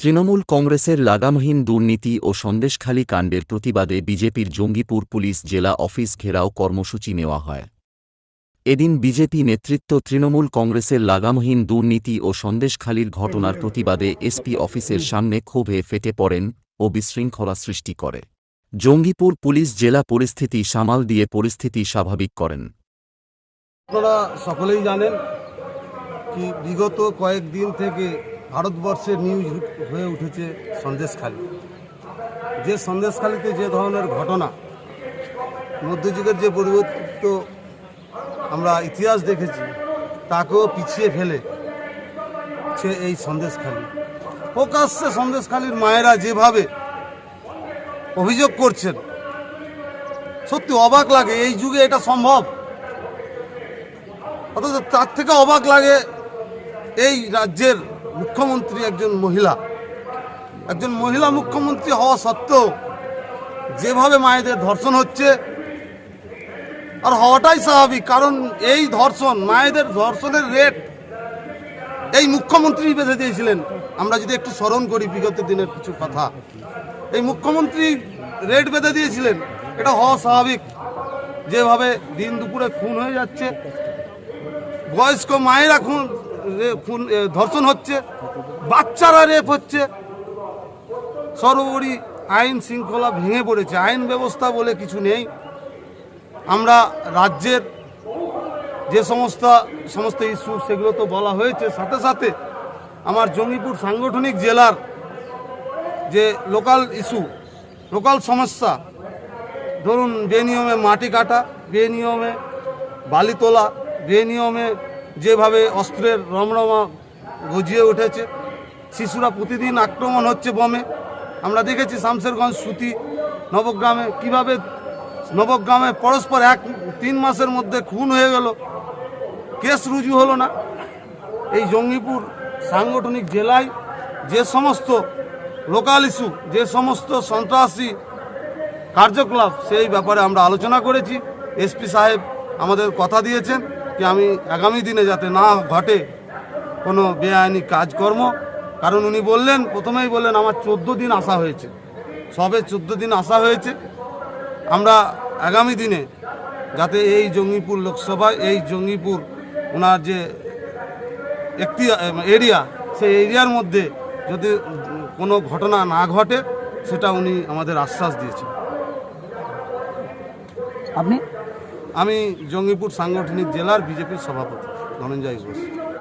তৃণমূল কংগ্রেসের লাগামহীন দুর্নীতি ও সন্দেশখালী কাণ্ডের প্রতিবাদে বিজেপির জঙ্গিপুর পুলিশ জেলা অফিস ঘেরাও কর্মসূচি নেওয়া হয়। এদিন বিজেপি নেতৃত্ব তৃণমূল কংগ্রেসের লাগামহীন দুর্নীতি ও সন্দেশখালীর ঘটনার প্রতিবাদে এসপি অফিসের সামনে ক্ষোভে ফেটে পড়েন ও বিশৃঙ্খলা সৃষ্টি করে। জঙ্গিপুর পুলিশ জেলা পরিস্থিতি সামাল দিয়ে পরিস্থিতি স্বাভাবিক করেন। আপনারা সকলেই জানেন কি বিগত কয়েকদিন থেকে ভারতবর্ষের নিউজ হয়ে উঠেছে সন্দেশখালী। যে সন্দেশখালীতে যে ধরনের ঘটনা, মধ্যযুগের যে পরিবর্তিত আমরা ইতিহাস দেখেছি, তাকেও পিছিয়ে ফেলে সে এই সন্দেশখালী। প্রকাশ্যে সন্দেশখালীর মায়েরা যেভাবে অভিযোগ করছেন, সত্যি অবাক লাগে, এই যুগে এটা সম্ভব? অথচ তার থেকে অবাক লাগে এই রাজ্যের মুখ্যমন্ত্রী একজন মহিলা। একজন মহিলা মুখ্যমন্ত্রী হওয়া সত্ত্বেও যেভাবে মায়েদের ধর্ষণ হচ্ছে, আর হওয়াটাই স্বাভাবিক, কারণ এই ধর্ষণ, মায়েদের ধর্ষণের রেট এই মুখ্যমন্ত্রী বেঁধে দিয়েছিলেন। আমরা যদি একটু স্মরণ করি বিগত দিনের কিছু কথা। এই মুখ্যমন্ত্রী রেট বেঁধে দিয়েছিলেন। এটা হওয়া স্বাভাবিক। যেভাবে দিন দুপুরে খুন হয়ে যাচ্ছে, বয়স্ক মায়েরা খুন খুন ধর্ষণ হচ্ছে, বাচ্চারা রেপ হচ্ছে। সর্বোপরি আইন শৃঙ্খলা ভেঙে পড়েছে। আইন ব্যবস্থা বলে কিছু নেই। আমরা রাজ্যের যে সমস্ত সমস্ত ইস্যু সেগুলো তো বলা হয়েছে। সাথে সাথে আমার জঙ্গিপুর সাংগঠনিক জেলার যে লোকাল ইস্যু লোকাল সমস্যা, ধরুন, বেনিয়মে মাটি কাটা, বেনিয়মে বালি তোলা, বেনিয়মে যেভাবে অস্ত্রের রমরমা গজিয়ে উঠেছে, শিশুরা প্রতিদিন আক্রমণ হচ্ছে বমে। আমরা দেখেছি শামশেরগঞ্জ সুতি নবগ্রামে কীভাবে নবগ্রামে পরস্পর এক, তিন মাসের মধ্যে খুন হয়ে গেল। কেস রুজু হলো না। এই জঙ্গিপুর সাংগঠনিক জেলায় যে সমস্ত লোকাল ইস্যু, যে সমস্ত সন্ত্রাসী কার্যকলাপ, সেই ব্যাপারে আমরা আলোচনা করেছি। এসপি সাহেব আমাদের কথা দিয়েছেন। যে আমি আগামী দিনে যাতে না ঘটে কোনো বেআইনি কাজকর্ম, কারণ উনি বললেন, প্রথমেই বললেন, আমার চোদ্দ দিন আসা হয়েছে। সবে চোদ্দ দিন আসা হয়েছে। আমরা আগামী দিনে যাতে এই জঙ্গিপুর লোকসভায় এই জঙ্গিপুর ওনার যে একটি, এরিয়া, সেই এরিয়ার মধ্যে যদি কোনো ঘটনা না ঘটে, সেটা উনি আমাদের আশ্বাস দিয়েছেন। আপনি? আমি জঙ্গিপুর সাংগঠনিক জেলার বিজেপির সভাপতি ধনঞ্জয় ঘোষ।